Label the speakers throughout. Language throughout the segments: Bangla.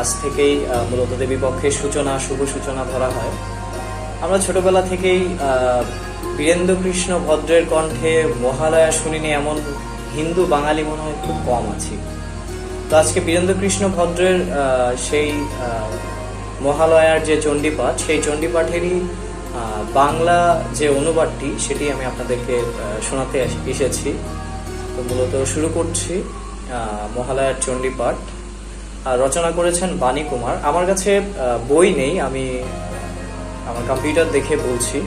Speaker 1: আজ থেকেই মূলত দেবী পক্ষের সূচনা, শুভ সূচনা ধরা হয়। আমরা ছোটবেলা থেকেই বীরেন্দ্র কৃষ্ণ ভদ্রের কণ্ঠে মহালয়া শুনিনি এমন হিন্দু বাঙালি মনে হয় খুব কম আছি। তো আজকে বীরেন্দ্র কৃষ্ণ ভদ্রের সেই মহালয়ার যে চণ্ডীপাঠ, সেই চণ্ডীপাঠেরই বাংলা যে অনুবাদটি, সেটি আমি আপনাদেরকে শোনাতে এসেছি। তো মূলত শুরু করছি মহালয়ার চণ্ডীপাঠ। রচনা করেছেন বাণী কুমার। আমার কাছে বই নেই, আমি, আমার কম্পিউটার দেখে বলছি।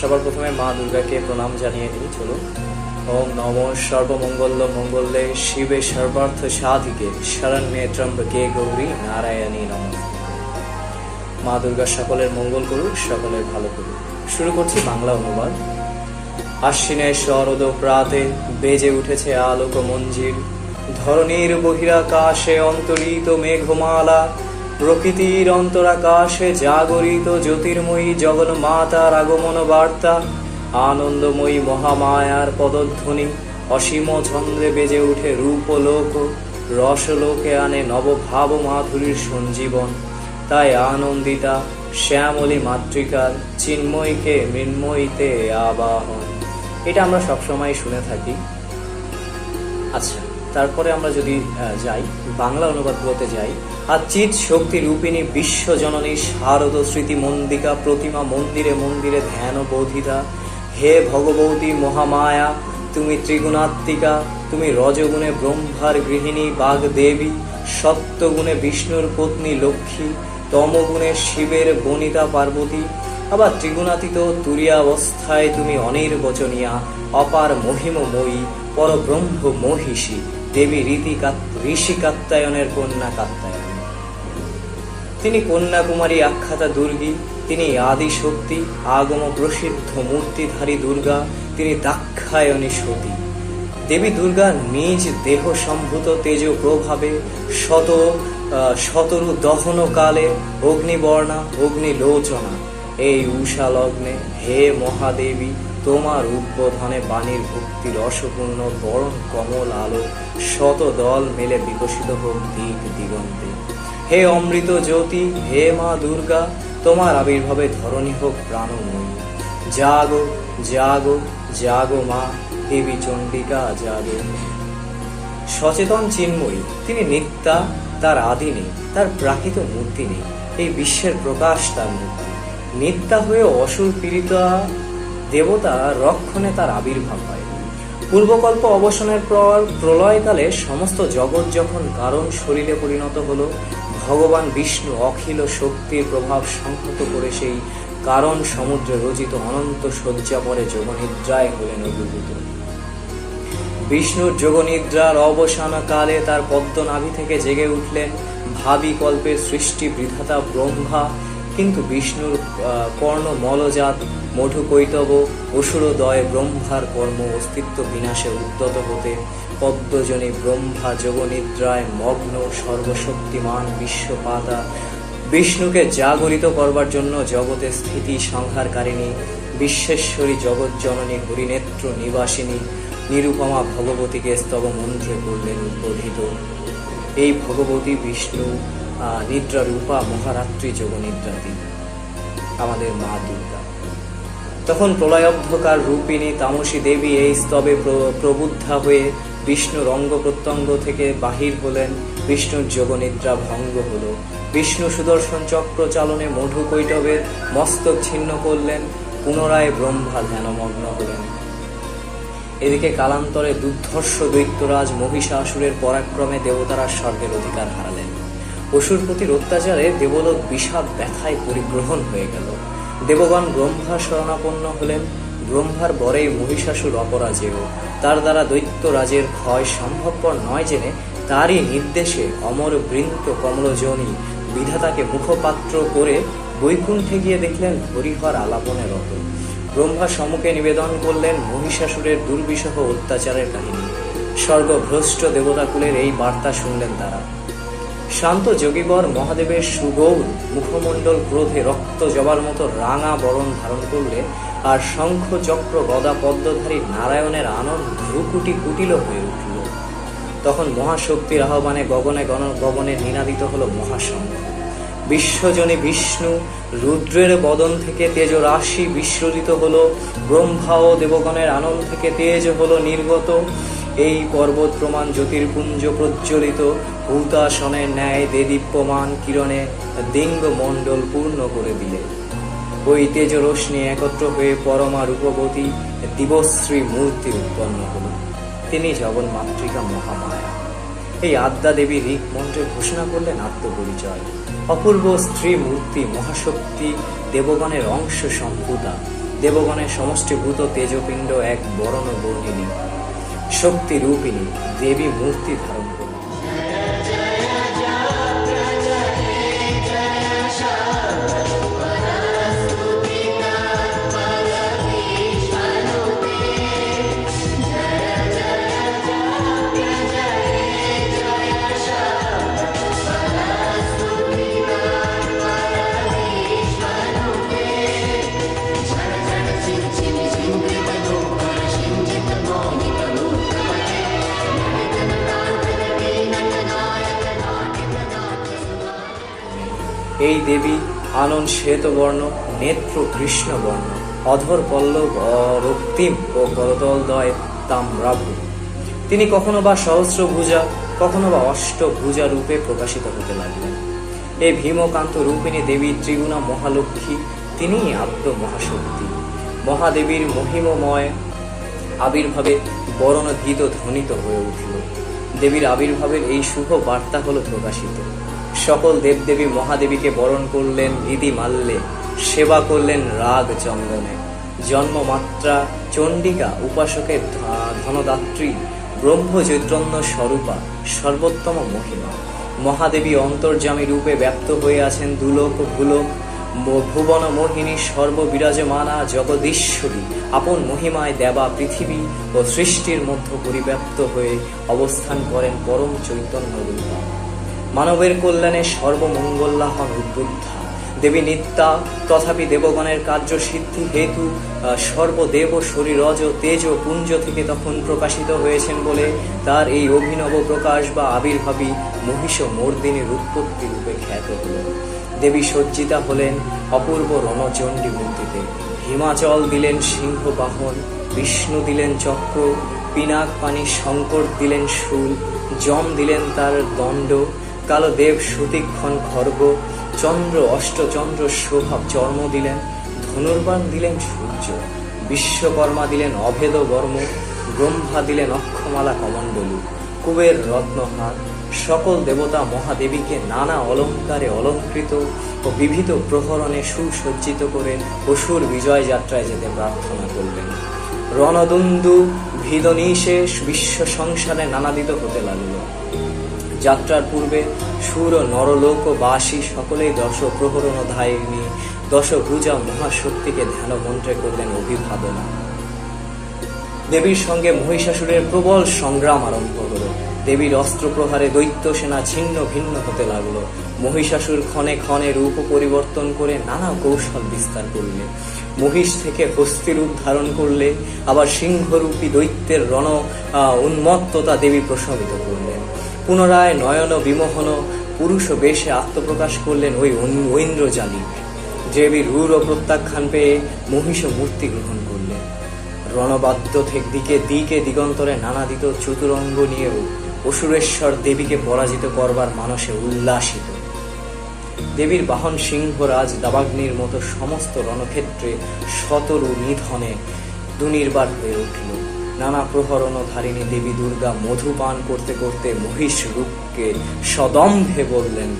Speaker 1: সবার প্রথমে মা দুর্গাকে প্রণাম জানিয়ে নিই চলুন। ওম নম সর্বমঙ্গল মঙ্গলে শিবে সর্বার্থ সাধিকে, শরণ্যে ত্রম্বকে গৌরী নারায়ণী নম। মা দুর্গা সকলের মঙ্গল করুক, সকলের ভালো করুক। শুরু করছি বাংলা অনুবাদ। আশ্বিনের শরদ প্রাতে বেজে উঠেছে আলোক মঞ্জির ধরণীর বহিরাকাশে অন্তরিত মেঘমালা, প্রকৃতির অন্তরাকাশে জাগরিত জ্যোতির্ময়ী জগন্মাতার আগমন বার্তা, আনন্দময়ী মহামায়ার পদধ্বনি, অসীম ছন্দে বেজে উঠে রূপলোক, রসলোকে আনে নবভাব মাধুরীর সঞ্জীবন। তাই আনন্দিতা শ্যামলী মাতৃকার চিন্ময়ীকে মৃন্ময়ীতে আবাহন। এটা আমরা সবসময় শুনে থাকি। আচ্ছা তারপরে আমরা যদি যাই, বাংলা অনুবাদগুলোতে যাই আর চিত শক্তি রূপিণী বিশ্ব জননী শারদ স্মৃতি মন্দিকা প্রতিমা মন্দিরে মন্দিরে ধ্যান বোধিতা, হে ভগবতী মহামায়া, তুমি ত্রিগুণাত্মিকা, তুমি রজগুণে ব্রহ্মার গৃহিণী বাগদেবী সত্যগুণে বিষ্ণুর পত্নী লক্ষ্মী, তমগুণে শিবের বনিতা পার্বতী, আবার ত্রিগুণাতীত তুরিয়াবস্থায় তুমি অনির্বচনীয়া অপার মহিমময়ী পরব্রহ্ম মহিষী দেবী রীতি ঋষি কাত্তায়নের কন্যা কাত্তায়ন তিনি কন্যাকুমারী আখ্যাতা দুর্গী, তিনি আদি শক্তি আগম প্রসিদ্ধ মূর্তিধারী দুর্গা, তিনি দাক্ষায়নী সতী। দেবী দুর্গা নিজ দেহ সম্ভূত তেজ প্রভাবে শত শতরু দহন কালে অগ্নিবর্ণা, অগ্নিলোচনা। এই উষা লগ্নে হে মহাদেবী তোমার উদ্বোধনে বাণীর ভক্তি রসপূর্ণ, বরণ কমল আলো শত দল মেলে বিকশিত হোক দিক দিগন্তে। হে অমৃত জ্যোতি, হে মা দুর্গা, তোমার আবির্ভাবে ধরণী হোক প্রাণময়ী। জাগো জাগো জাগো মা, দেবী চণ্ডিকা, জাগো। সচেতন চিন্ময়ী, তিনি নিত্যা, তার আদি নেই, তার প্রাকৃত মূর্তি নেই, এই বিশ্বের প্রকাশ তার মূর্তি। নিত্যা হয়ে অসুর পীড়িতা দেবতা রক্ষণে তার আবির্ভাব হয়। পূর্বকল্প অবসানের পর প্রলয়কালে সমস্ত জগৎ যখন কারণ শরীরে পরিণত হলো, ভগবান বিষ্ণু অখিল শক্তির প্রভাব সংহত করে সেই কারণ সমুদ্রে রচিত অনন্ত শয্যা পরে যোগনিদ্রায় হলেন অভিভূত। বিষ্ণুর যোগনিদ্রার অবসান কালে তার পদ্মনাভি থেকে জেগে উঠলেন ভাবি কল্পের সৃষ্টি বিধাতা ব্রহ্মা, কিন্তু বিষ্ণুর কর্ণ মলজাত মধু কৈতব অসুরদয় ব্রহ্মার কর্ম, অস্তিত্ব বিনাশে উদ্যত হতে, পদ্মজনী ব্রহ্মা যোগনিদ্রায় মগ্ন, সর্বশক্তিমান বিশ্বপাতা। বিষ্ণুকে জাগরিত করবার জন্য জগতে স্থিতি সংহারকারিণী, বিশ্বেশ্বরী জগৎজননী হরিনেত্র নিবাসিনী, নিরুপমা ভগবতীকে স্তব মন্ত্রে করলেন উদ্বোধিত। এই ভগবতী বিষ্ণু নিদ্রা রূপা মহারাত্রি যোগনিদ্রাতি আমাদের মা দুর্গা। তখন প্রলয়ব্ধকার রূপিণী তামসী দেবী এই স্তবে প্রবুদ্ধা হয়ে বিষ্ণুর অঙ্গ প্রত্যঙ্গ থেকে বাহির হলেন। বিষ্ণুর যোগনিদ্রা ভঙ্গ হলো। বিষ্ণু সুদর্শন চক্র চালনে মধু কৈটবের মস্তক ছিন্ন করলেন। পুনরায় ব্রহ্মা ধ্যানমগ্ন হলেন। এদিকে কালান্তরে দুর্ধর্ষ দৈত্যরাজ মহিষাসুরের পরাক্রমে দেবতারা স্বর্গের অধিকার হারালেন। অসুরপতির অত্যাচারে দেবলোক বিষাদ ব্যথায় পরিগ্রহণ হয়ে গেল। দেবগণ ব্রহ্মা শরণাপন্ন হলেন। ব্রহ্মার বরেই মহিষাসুর অপরাজেয়। তার দ্বারা দৈত্য রাজের ক্ষয় সম্ভবপর নয় জেনে তারই নির্দেশে অমর বৃন্ত কমলজনী বিধাতাকে মুখপাত্র করে বৈকুণ্ঠে গিয়ে দেখলেন হরিহর আলাপনে রত। ব্রহ্মা সম্মুখে নিবেদন করলেন মহিষাসুরের দুর্বিষহ অত্যাচারের কাহিনী। স্বর্গভ্রষ্ট দেবতাকুলের এই বার্তা শুনলেন তারা। শান্ত যোগীবর মহাদেবের সুগৌর মুখমণ্ডল ক্রোধে রক্ত জবার মতো রাঙা বরণ ধারণ করলে আর শঙ্খ চক্র গদা পদ্মধারী নারায়ণের আনন্দ ভ্রুকুটি কুটিল হয়ে উঠল। তখন মহাশক্তির আহ্বানে গগনে গণ গগনে নিনাদিত হল মহাশঙ্খ। বিশ্বজনী বিষ্ণু, রুদ্রের বদন থেকে তেজ রাশি বিস্ফোরিত হলো, ব্রহ্মা ও দেবগণের আনন্দ থেকে তেজ হলো নির্গত। এই পর্বত প্রমাণ জ্যোতির্পুঞ্জ প্রজ্বলিত ভূতাসনের ন্যায় দেদীপ্যমান কিরণে দিঙ্গ মণ্ডল পূর্ণ করে দিলে। ওই তেজ রশ্মি একত্র হয়ে পরমা রূপবতী দিবশ্রী মূর্তি উৎপন্ন হল। তিনি জগন্মাতৃকা মহামায়া। এই আদ্যা দেবী ঋক মন্ত্রে ঘোষণা করলেন আত্মপরিচয়। অপূর্ব স্ত্রী মূর্তি মহাশক্তি দেবগণের অংশ সম্ভূতা দেবগণের সমষ্টিভূত তেজপিণ্ড এক বরণ বর্ণিনী শক্তি রূপিণী দেবী মূর্তি ধারণ এই দেবী আনন শ্বেতবর্ণ নেত্র কৃষ্ণবর্ণ অধর পল্লব রক্তিম ও করতলদয় তাম্রাভ তিনি কখনো বা সহস্রভুজা কখনো বা অষ্টভুজা রূপে প্রকাশিত হতে লাগলেন। এই ভীমকান্ত রূপিণী দেবী ত্রিগুণা মহালক্ষ্মী, তিনিই আদ্য মহাশক্তি। মহাদেবীর মহিমময় আবির্ভাবে বরণগীত ধ্বনিত হয়ে উঠল। দেবীর আবির্ভাবের এই শুভ বার্তা হলো প্রকাশিত। সকল দেবদেবী মহাদেবীকে বরণ করলেন দিদি মাল্যে, সেবা করলেন রাগ চন্দনে। জন্মমাত্রা চণ্ডিকা উপাসকের ধনদাত্রী ব্রহ্ম চৈতন্য স্বরূপা সর্বোত্তম মহিমা। মহাদেবী অন্তর্যামী রূপে ব্যক্ত হয়ে আছেন দুলোক ভুলোক। ভুবন মোহিনী সর্ববিরাজমানা জগদীশ্বরী আপন মহিমায় দেবা পৃথিবী ও সৃষ্টির মধ্যে পরিব্যাপ্ত হয়ে অবস্থান করেন পরম চৈতন্য রূপা। মানবের কল্যাণে সর্বমঙ্গল্লা হন উদ্বুদ্ধা। দেবী নিত্যা, তথাপি দেবগণের কার্য সিদ্ধি হেতু সর্বদেব শরীরজ তেজ পুঞ্জ থেকে তখন প্রকাশিত হয়েছেন বলে তার এই অভিনব প্রকাশ বা আবির্ভাবী মহিষ মর্দিনীর উৎপত্তি রূপে খ্যাত হল। দেবী সজ্জিতা হলেন অপূর্ব রণচণ্ডী মূর্তিতে হিমাচল দিলেন সিংহ বাহন, বিষ্ণু দিলেন চক্র, পিনাক পানি শঙ্কর দিলেন শুল, যম দিলেন তার দণ্ড কালো দেব সুতীক্ষণ খর্গ চন্দ্র অষ্টচন্দ্র শোভা চর্ম দিলেন, ধনুর্বাণ দিলেন সূর্য, বিশ্বকর্মা দিলেন অভেদ বর্ম, ব্রহ্মা দিলেন অক্ষমালা কমণ্ডলু, কুবের রত্নহার সকল দেবতা মহাদেবীকে নানা অলঙ্কারে অলঙ্কৃত ও বিবিধ প্রহরণে সুসজ্জিত করে অসুর বিজয় যাত্রায় যেতে প্রার্থনা করলেন। রণদন্দু ভিদনিশেষ বিশ্ব সংসারে নানাদিত হতে লাগল। যাত্রার পূর্বে সুর ও নরলোকবাসী সকলেই দশ প্রহরণ ধায়িনী দশ ভুজা মহাশক্তিকে ধ্যান মন্ত্রে করলেন অভিভাবনা। দেবীর সঙ্গে মহিষাসুরের প্রবল সংগ্রাম আরম্ভ হল। দেবীর অস্ত্র প্রহারে দৈত্য সেনা ছিন্ন ভিন্ন হতে লাগল। মহিষাসুর ক্ষণে ক্ষণে রূপ পরিবর্তন করে নানা কৌশল বিস্তার করলে। মহিষ থেকে হস্তি রূপ ধারণ করলে, আবার সিংহরূপী দৈত্যের রণ উন্মত্ততা দেবী প্রশমিত করলেন। পুনরায় নয়ন বিমোহন পুরুষ বেশে আত্মপ্রকাশ করলেন ওই ঐন- ঐন্দ্রজালিক দেবী রূঢ় প্রত্যাখ্যান পেয়ে মহিষ মূর্তি গ্রহণ করলেন। রণবাদ্য থেকে দিকে দিকে দিগন্তরে নানাদিত চতুরঙ্গ নিয়েও অসুরেশ্বর দেবীকে পরাজিত করবার মানসে উল্লাসিত। দেবীর বাহন সিংহরাজ দাবাগ্নির মতো সমস্ত রণক্ষেত্রে শতরু নিধনে দুনির্বার হয়ে উঠল। নানা প্রহরণধারিণী দেবী দুর্গা মধুপান করতে করতে মহিষ রূপকে সদম্ভে বললেন,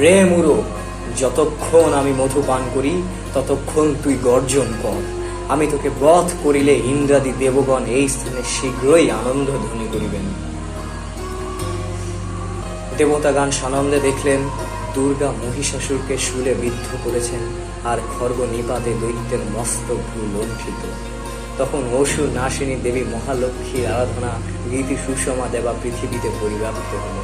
Speaker 1: রে মুরো, যতক্ষণ আমি মধুপান করি, ততক্ষণ তুই গর্জন কর। আমি তোকে বধ করিলে ইন্দ্রাদি দেবগণ এই স্থানে শীঘ্রই আনন্দ ধ্বনি করিবেন। দেবতাগান সানন্দে দেখলেন, দুর্গা মহিষাসুরকে শুলে বিদ্ধ করেছেন আর খর্গ নিপাতে দৈত্যের মস্তক লঙ্ঘিত তখন অসুর নাশিনী দেবী মহালক্ষ্মীর আরাধনা গীতি সুষমা দেবা পৃথিবীতে পরিব্যাপ্ত হল।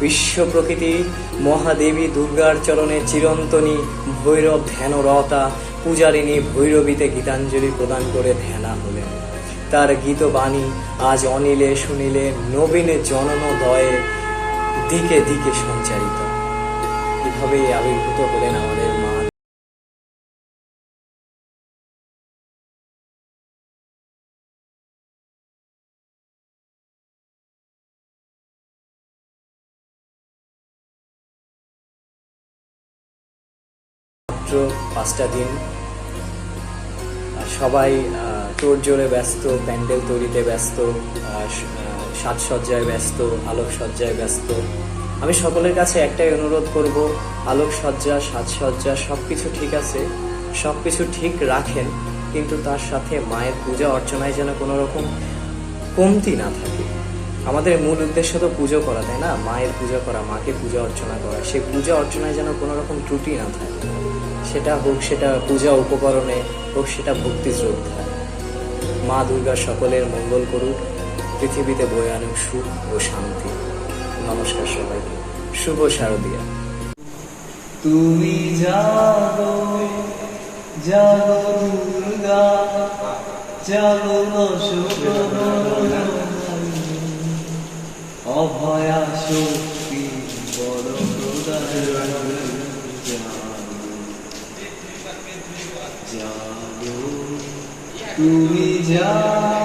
Speaker 1: বিশ্ব প্রকৃতি, মহাদেবী দুর্গার চরণে চিরন্তনী ভৈরব ধ্যানরতা, পূজারিণী ভৈরবীতে গীতাঞ্জলি প্রদান করে ধ্যানা হলেন। তার গীতবাণী আজ অনিলে শুনিলে নবীনে জননদয়ে দিকে দিকে সঞ্চারিত। এভাবেই আবির্ভূত হলেন আমাদের মা মাত্র পাঁচটা দিন। সবাই তোর জোরে ব্যস্ত, প্যান্ডেল তৈরিতে ব্যস্ত সাজসজ্জায় ব্যস্ত, আলোকসজ্জায় ব্যস্ত। আমি সকলের কাছে একটাই অনুরোধ করব, আলোকসজ্জা, সাজসজ্জা সব কিছু ঠিক আছে সব কিছু ঠিক রাখেন, কিন্তু তার সাথে মায়ের পূজা অর্চনায় যেন কোনো রকম কমতি না থাকে। আমাদের মূল উদ্দেশ্য তো পুজো করা, তাই না? মায়ের পূজা করা, মাকে পূজা অর্চনা করা। সেই পূজা অর্চনায় যেন কোনো রকম ত্রুটি না থাকে। সেটা হোক, সেটা পূজা উপকরণে হোক, সেটা ভক্তি শ্রদ্ধা। মা দুর্গা সকলের মঙ্গল করুক, পৃথিবীতে বয়ে আনুক সুখ ও শান্তি। নমস্কার সবাইকে। শুভ শারদিয়া।
Speaker 2: তুমি জাগো জাগো দুর্গা, জাগো অভয়া শক্তি বড় জাগো তুমি জাগো